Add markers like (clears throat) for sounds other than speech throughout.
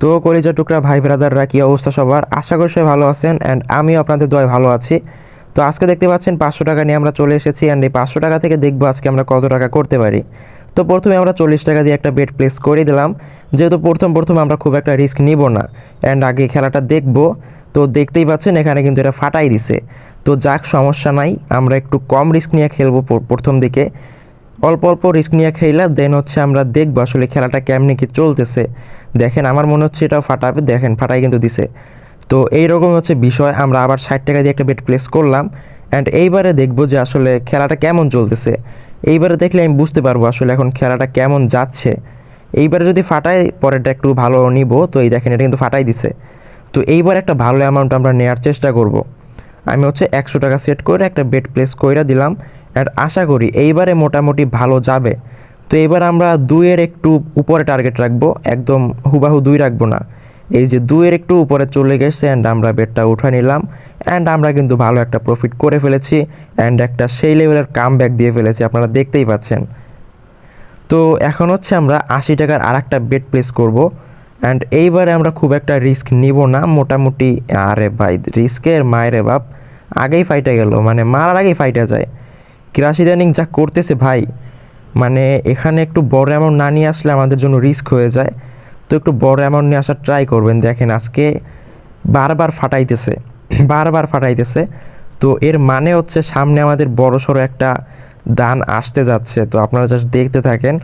তো কলিজা টুকরা ভাই ব্রাদাররা কী অবস্থা সবার? আশা করি সবাই ভালো আছেন অ্যান্ড আমিও আপনাদের দয় ভালো আছি। তো আজকে দেখতে পাচ্ছেন পাঁচশো টাকা নিয়ে আমরা চলে এসেছি অ্যান্ড এই পাঁচশো টাকা থেকে দেখব আজকে আমরা কত টাকা করতে পারি। তো প্রথমে আমরা চল্লিশ টাকা দিয়ে একটা বেড প্লেস করে দিলাম। যেহেতু প্রথম প্রথম আমরা খুব একটা রিস্ক নিব না অ্যান্ড আগে খেলাটা দেখব। তো দেখতেই পাচ্ছেন এখানে কিন্তু এটা ফাটাই দিছে। তো যাক, সমস্যা নাই, আমরা একটু কম রিস্ক নিয়ে খেলব প্রথম দিকে। অল্প অল্প রিস্ক নিয়ে খেলা দেন হচ্ছে আমরা দেখব আসলে খেলাটা কেমনি কি চলতেছে। দেখেন, আমার মনে হচ্ছে এটাও ফাটাবে। দেখেন, ফাটাই কিন্তু দিছে। তো এইরকম হচ্ছে বিষয়। আমরা আবার ষাট টাকা দিয়ে একটা বেট প্লেস করলাম। অ্যান্ড এইবারে দেখব যে আসলে খেলাটা কেমন চলতেছে। এইবারে দেখলে আমি বুঝতে পারব আসলে এখন খেলাটা কেমন যাচ্ছে। এইবারে যদি ফাটায় পরেরটা একটু ভালো নিব। তো এই দেখেন, এটা কিন্তু ফাটাই দিছে। তো এইবার একটা ভালো অ্যামাউন্ট আমরা নেওয়ার চেষ্টা করব। আমি হচ্ছে একশো টাকা সেট করে একটা বেড প্লেস কইরা দিলাম। অ্যান্ড আশা করি এইবারে মোটামুটি ভালো যাবে। তো এবার আমরা দুইয়ের একটু উপরে টার্গেট রাখব, একদম হুবাহু দুই রাখব না। এই যে দুইয়ের একটু উপরে চলে গেছে অ্যান্ড আমরা বেডটা উঠে নিলাম। অ্যান্ড আমরা কিন্তু ভালো একটা প্রফিট করে ফেলেছি অ্যান্ড একটা সেই লেভেলের কাম ব্যাক দিয়ে ফেলেছি, আপনারা দেখতেই পাচ্ছেন। তো এখন হচ্ছে আমরা আশি টাকার আর একটা বেড প্লেস করব। অ্যান্ড এইবারে আমরা খুব একটা রিস্ক নিব না, মোটামুটি আরে ভাই রিস্কের মায়েরে বাপ, আগেই ফাইটে গেল মানে মারার আগেই ফাইটে যায়। ক্রাশ ইদানিং যা করতেছে ভাই মানে এখানে একটু বড় অ্যামাউন্ট না নিয়ে আসলে আমাদের জন্য রিস্ক হয়ে যায়। তো একটু বড় অ্যামাউন্ট নিয়ে আসার ট্রাই করবেন, দেখেন আজকে বারবার ফাটাইতেছে (clears throat) বারবার ফাটাইতেছে। তো এর মানে হচ্ছে সামনে আমাদের বড় সড়ো একটা দান আসতে যাচ্ছে। তো আপনারা জাস্ট দেখতে থাকেন।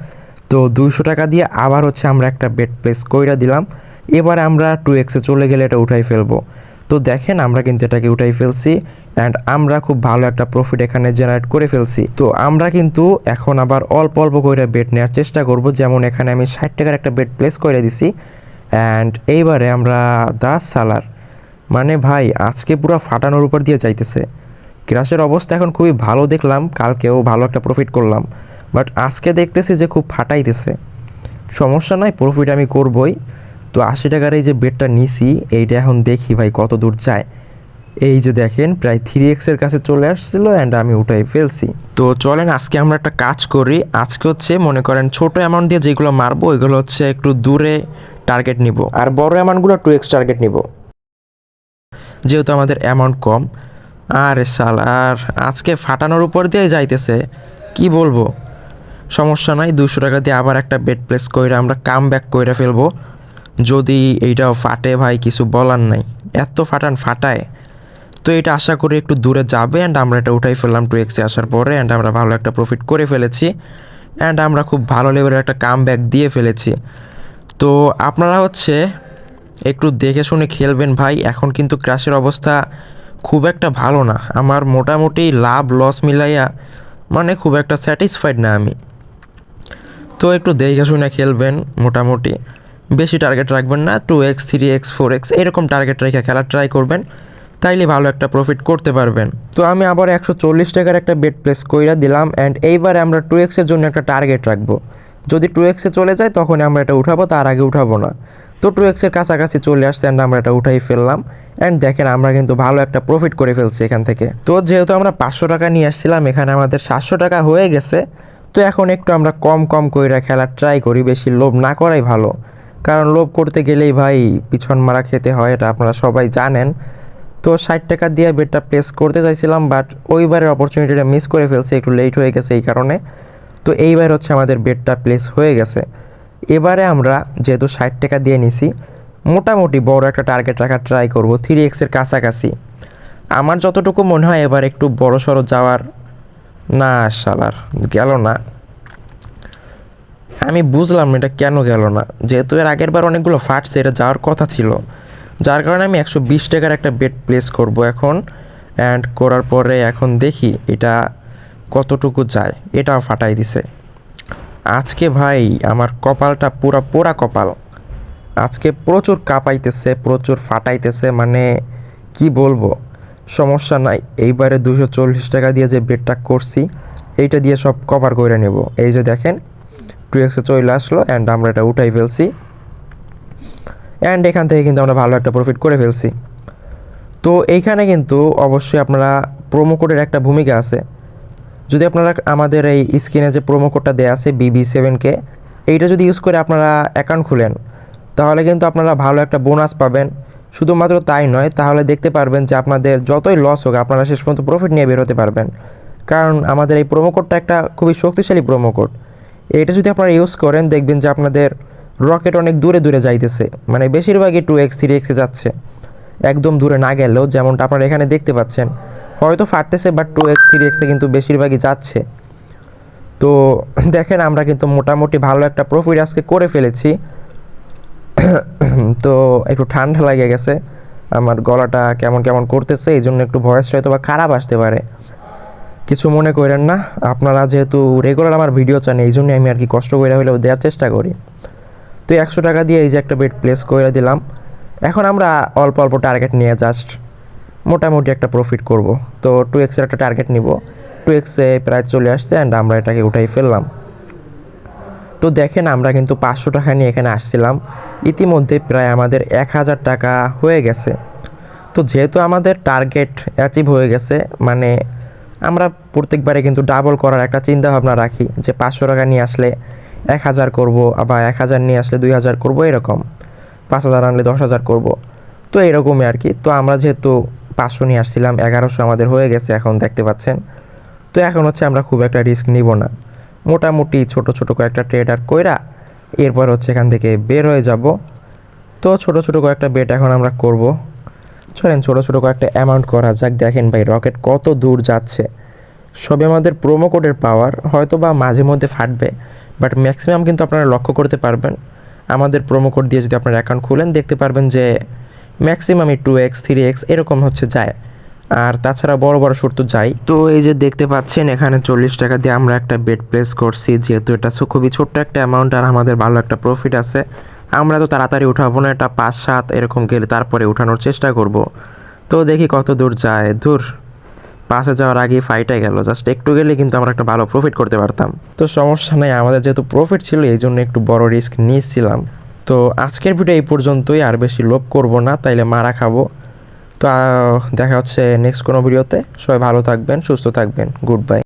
তো দুইশো টাকা দিয়ে আবার হচ্ছে আমরা একটা বেড প্লেস কইরা দিলাম। এবার আমরা টু এক্সে চলে গেলে এটা উঠাই ফেলব। তো দেখেন আমরা কিন্তু এটাকে উঠাই ফেলছি অ্যান্ড আমরা খুব ভালো একটা প্রফিট এখানে জেনারেট করে ফেলছি। তো আমরা কিন্তু এখন আবার অল্প অল্প করে বেড নেওয়ার চেষ্টা করব, যেমন এখানে আমি ষাট টাকার একটা বেড প্লেস করে দিছি। অ্যান্ড এইবারে আমরা দাস সালার মানে ভাই আজকে পুরো ফাটানোর উপর দিয়ে যাইতেছে। ক্রাশের অবস্থা এখন খুবই ভালো দেখলাম, কালকেও ভালো একটা প্রফিট করলাম। বাট আজকে দেখতেছি যে খুব ফাটাইতেছে। সমস্যা নাই প্রফিট আমি করবই। তো আশি টাকার এই যে বেডটা নিছি, এইটা এখন দেখি ভাই কত দূর যায়। এই যে দেখেন, প্রায় থ্রি এক্সের কাছে চলে আসছিল অ্যান্ড আমি উঠাই ফেলছি। তো চলেন, আজকে আমরা একটা কাজ করি। আজকে হচ্ছে, মনে করেন, ছোট অ্যামাউন্ট দিয়ে যেগুলো মারবো, ওইগুলো হচ্ছে একটু দূরে টার্গেট নিব। আর বড় অ্যামাউন্টগুলো টু এক্স টার্গেট নিব। যেহেতু আমাদের অ্যামাউন্ট কম। আরে সাল আর আজকে ফাটানোর উপর দিয়ে যাইতেছে। কি বলব? সমস্যা নাই দুশো টাকা দিয়ে আবার একটা বেড প্লেস করে আমরা কাম ব্যাক করে ফেলব। যদি এইটাও ফাটে ভাই, কিছু বলার নাই। এত ফাটান ফাটায়। তো এটা আশা করি একটু দূরে যাবে অ্যান্ড আমরা এটা উঠাই ফেললাম টু এক্সে আসার পরে অ্যান্ড আমরা ভালো একটা প্রফিট করে ফেলেছি। অ্যান্ড আমরা খুব ভালো লেভেলের একটা কাম ব্যাক দিয়ে ফেলেছি। তো আপনারা হচ্ছে একটু দেখে শুনে খেলবেন ভাই, এখন কিন্তু ক্রাশের অবস্থা খুব একটা ভালো না। আমার মোটামুটি লাভ লস মিলাইয়া মানে খুব একটা স্যাটিসফাইড না আমি। তো একটু দেখে শুনে খেলবেন মোটামুটি। বেশি টার্গেট রাখবেন না two x three x four x এরকম টার্গেট রেখে খেলা ট্রাই করবেন, তাইলে ভালো একটা প্রফিট করতে পারবেন। তো আমি আবার একশো চল্লিশ টাকার একটা বেড প্লেস কইরা দিলাম অ্যান্ড এইবার আমরা টু এক্সের জন্য একটা টার্গেট রাখব। যদি টু এক্সে চলে যায়, তখন আমরা এটা উঠাবো, তার আগে উঠাবো না। তো টু এক্সের কাছাকাছি চলে আসছে অ্যান্ড আমরা এটা উঠাই ফেললাম অ্যান্ড দেখেন আমরা কিন্তু ভালো একটা প্রফিট করে ফেলছি এখান থেকে। তো যেহেতু আমরা পাঁচশো টাকা নিয়ে আসছিলাম, এখানে আমাদের সাতশো টাকা হয়ে গেছে, তো এখন একটু আমরা কম কম কইরা খেলার ট্রাই করি, বেশি লোভ না করাই ভালো। কারণ লোভ করতে গেলেই ভাই পিছন মারা খেতে হয়, এটা আপনারা সবাই জানেন। তো ষাট টাকা দিয়ে বেডটা প্লেস করতে চাইছিলাম বাট ওইবারের অপরচুনিটিটা মিস করে ফেলছি, একটু লেট হয়ে গেছে এই কারণে। তো এইবার হচ্ছে আমাদের বেডটা প্লেস হয়ে গেছে। এবারে আমরা যেহেতু ষাট টাকা দিয়ে নিছি, মোটামুটি বড় একটা টার্গেট রাখার ট্রাই করব থ্রি এক্সের কাছাকাছি। আমার যতটুকু মনে হয় এবার একটু বড় সড়ো যাওয়ার, না শালার, গেল না। আমি বুঝলাম এটা কেন গেল না। যেহেতু এর আগের বার অনেকগুলো ফাটছে, এটা যাওয়ার কথা ছিল। যার কারণে আমি একশো বিশ টাকার একটা বেড প্লেস করব এখন অ্যান্ড করার পরে এখন দেখি এটা কতটুকু যায়। এটাও ফাটাই দিছে। আজকে ভাই আমার কপালটা পুরা পোড়া কপাল। আজকে প্রচুর কাঁপাইতেছে, প্রচুর ফাটাইতেছে মানে কি বলব? সমস্যা নাই। এইবারে দুশো চল্লিশ টাকা দিয়ে যে বেডটা করছি, এইটা দিয়ে সব কভার করে নেব। এই যে দেখেন টু এক্সে চলে আসলো অ্যান্ড আমরা এটা উঠাই ফেলছি। অ্যান্ড এখান থেকে কিন্তু আমরা ভালো একটা প্রফিট করে ফেলছি। তো এইখানে কিন্তু অবশ্যই আপনারা প্রোমো কোডের একটা ভূমিকা আছে। যদি আপনারা আমাদের এই স্ক্রিনে যে প্রোমো কোডটা দেওয়া আছে বিবি সেভেনকে এইটা যদি ইউজ করে আপনারা অ্যাকাউন্ট খুলেন, তাহলে কিন্তু আপনারা ভালো একটা বোনাস পাবেন। শুধুমাত্র তাই নয়, তাহলে দেখতে পারবেন যে আপনাদের যতই লস হোক, আপনারা শেষ পর্যন্ত প্রফিট নিয়ে বের হতে পারবেন। কারণ আমাদের এই প্রোমো কোডটা একটা খুবই শক্তিশালী প্রোমো কোড এটা যদি আপনারা ইউজ করেন, দেখবেন যে আপনাদের রকেট অনেক দূরে দূরে যাইতেছে। মানে বেশিরভাগই টু এক্স থ্রি এক্সে যাচ্ছে। একদম দূরে না গেলেও যেমনটা আপনারা এখানে দেখতে পাচ্ছেন, হয়তো ফাটতেছে বাট টু এক্স থ্রি এক্সে কিন্তু বেশিরভাগই যাচ্ছে। তো (laughs) দেখেন, আমরা কিন্তু মোটামুটি ভালো একটা প্রফিট আজকে করে ফেলেছি। (coughs) তো একটু ঠান্ডা লাগে গেছে। আমার গলাটা কেমন কেমন করতেছে এই জন্য একটু ভয়েস হয়তো বা খারাপ আসতে পারে। কিছু মনে করেন না। আপনারা যেহেতু রেগুলার আমার ভিডিও চান, এই জন্যই আমি আর কি কষ্ট করে হলেও দেওয়ার চেষ্টা করি। তো একশো টাকা দিয়ে এই যে একটা বেড প্লেস করে দিলাম। এখন আমরা অল্প অল্প টার্গেট নিয়ে জাস্ট মোটামুটি একটা প্রফিট করব। তো টু এক্সের একটা টার্গেট নিব। টু এক্সে প্রায় চলে আসছে অ্যান্ড আমরা এটাকে উঠাই ফেললাম। তো দেখেন আমরা কিন্তু পাঁচশো টাকা নিয়ে এখানে আসছিলাম। ইতিমধ্যে প্রায় আমাদের এক হাজার টাকা হয়ে গেছে। তো যেহেতু আমাদের টার্গেট অ্যাচিভ হয়ে গেছে মানে আমরা প্রত্যেকবারে কিন্তু ডাবল করার একটা চিন্তা ভাবনা রাখি যে পাঁচশো টাকা নিয়ে আসলে এক হাজার করব আবার এক হাজার নিয়ে আসলে দুই হাজার করব এরকম। পাঁচ হাজার আনলে দশ হাজার করব। তো এরকমই আর কি তো আমরা যেহেতু পাঁচশো নিয়ে আসছিলাম, এগারোশো আমাদের হয়ে গেছে এখন, দেখতে পাচ্ছেন। তো এখন হচ্ছে আমরা খুব একটা রিস্ক নিব না। মোটামুটি ছোট ছোট কয়েকটা ট্রেডার কইরা এরপর হচ্ছে এখান থেকে বের হয়ে যাব। তো ছোট ছোট কয়েকটা বেট এখন আমরা করব। চলেন ছোট ছোট কয়েকটা অ্যামাউন্ট করা যাক। দেখেন ভাই রকেট কত দূর যাচ্ছে। সবে আমাদের প্রোমো কোডের পাওয়ার হয়তো বা মাঝে মধ্যে ফাটবে বাট ম্যাক্সিমাম কিন্তু আপনারা লক্ষ্য করতে পারবেন। আমাদের প্রোমো কোড দিয়ে যদি আপনার অ্যাকাউন্ট খুলেন, দেখতে পারবেন যে ম্যাক্সিমামই টু এক্স থ্রি এক্স এরকম হচ্ছে যায়। আর তাছাড়া বড় বড় সুর তো যাই। তো এই যে দেখতে পাচ্ছেন, এখানে চল্লিশ টাকা দিয়ে আমরা একটা বেড প্লেস করছি, যেহেতু এটা খুবই ছোট্ট একটা অ্যামাউন্ট আর আমাদের ভালো একটা প্রফিট আছে। আমরা তো তাড়াতাড়ি উঠাবো না, এটা পাঁচ সাত এরকম গেলে তারপরে উঠানোর চেষ্টা করব। তো দেখি কত দূর যায়। দূর পাশে যাওয়ার আগে ফাইটে গেল। জাস্ট একটু গেলে কিন্তু আমরা একটা ভালো প্রফিট করতে পারতাম। তো সমস্যা নেই, আমাদের যেহেতু প্রফিট ছিল, এই জন্য একটু বড় রিস্ক নিয়েছিলাম। তো আজকের ভিডিও এই পর্যন্তই, আর বেশি লোভ করব না, তাইলে মারা খাব। তো দেখা হচ্ছে নেক্সট কোনো ভিডিওতে সবাই ভালো থাকবেন, সুস্থ থাকবেন। Good bye